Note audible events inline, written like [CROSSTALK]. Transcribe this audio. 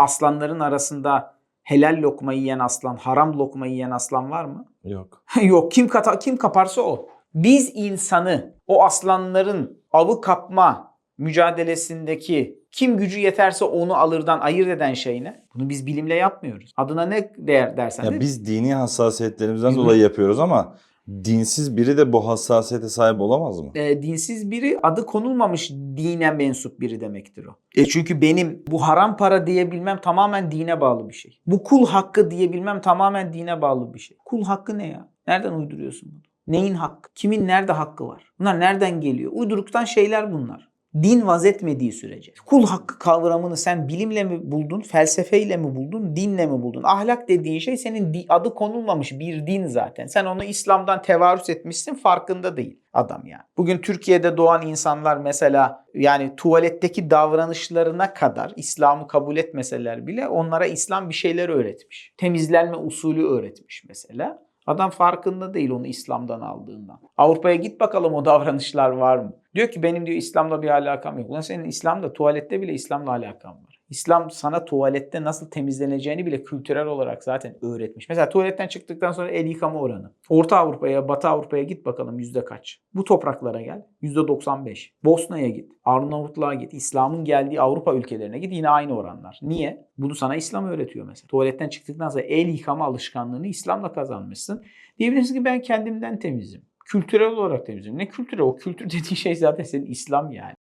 aslanların arasında helal lokma yiyen aslan, haram lokma yiyen aslan var mı? [LAUGHS] Yok. Yok kim kata, kim kaparsa o. Biz insanı o aslanların avı kapma mücadelesindeki kim gücü yeterse onu alırdan ayırt eden şey ne? Bunu biz bilimle yapmıyoruz. Adına ne değer dersen Ya de biz dini hassasiyetlerimizden dolayı yapıyoruz ama dinsiz biri de bu hassasiyete sahip olamaz mı? e, dinsiz biri adı konulmamış dine mensup biri demektir o. E çünkü benim bu haram para diyebilmem tamamen dine bağlı bir şey. Bu kul hakkı diyebilmem tamamen dine bağlı bir şey. Kul hakkı ne ya? Nereden uyduruyorsun bunu? Neyin hakkı? Kimin nerede hakkı var? Bunlar nereden geliyor? Uyduruktan şeyler bunlar. Din vaz etmediği sürece. Kul hakkı kavramını sen bilimle mi buldun, felsefeyle mi buldun, dinle mi buldun? Ahlak dediğin şey senin adı konulmamış bir din zaten. Sen onu İslam'dan tevarüs etmişsin farkında değil adam yani. Bugün Türkiye'de doğan insanlar mesela yani tuvaletteki davranışlarına kadar İslam'ı kabul etmeseler bile onlara İslam bir şeyler öğretmiş. Temizlenme usulü öğretmiş mesela. Adam farkında değil onu İslam'dan aldığından. Avrupa'ya git bakalım o davranışlar var mı? Diyor ki benim diyor İslam'la bir alakam yok. Ulan senin İslam'da tuvalette bile İslam'la alakan var. İslam sana tuvalette nasıl temizleneceğini bile kültürel olarak zaten öğretmiş. Mesela tuvaletten çıktıktan sonra el yıkama oranı. Orta Avrupa'ya, Batı Avrupa'ya git bakalım yüzde kaç? Bu topraklara gel. Yüzde 95. Bosna'ya git. Arnavutluğa git. İslam'ın geldiği Avrupa ülkelerine git. Yine aynı oranlar. Niye? Bunu sana İslam öğretiyor mesela. Tuvaletten çıktıktan sonra el yıkama alışkanlığını İslam'la kazanmışsın. Diyebilirsin ki ben kendimden temizim. Kültürel olarak temizim. Ne kültürel? O kültür [LAUGHS] dediğin şey zaten senin İslam yani.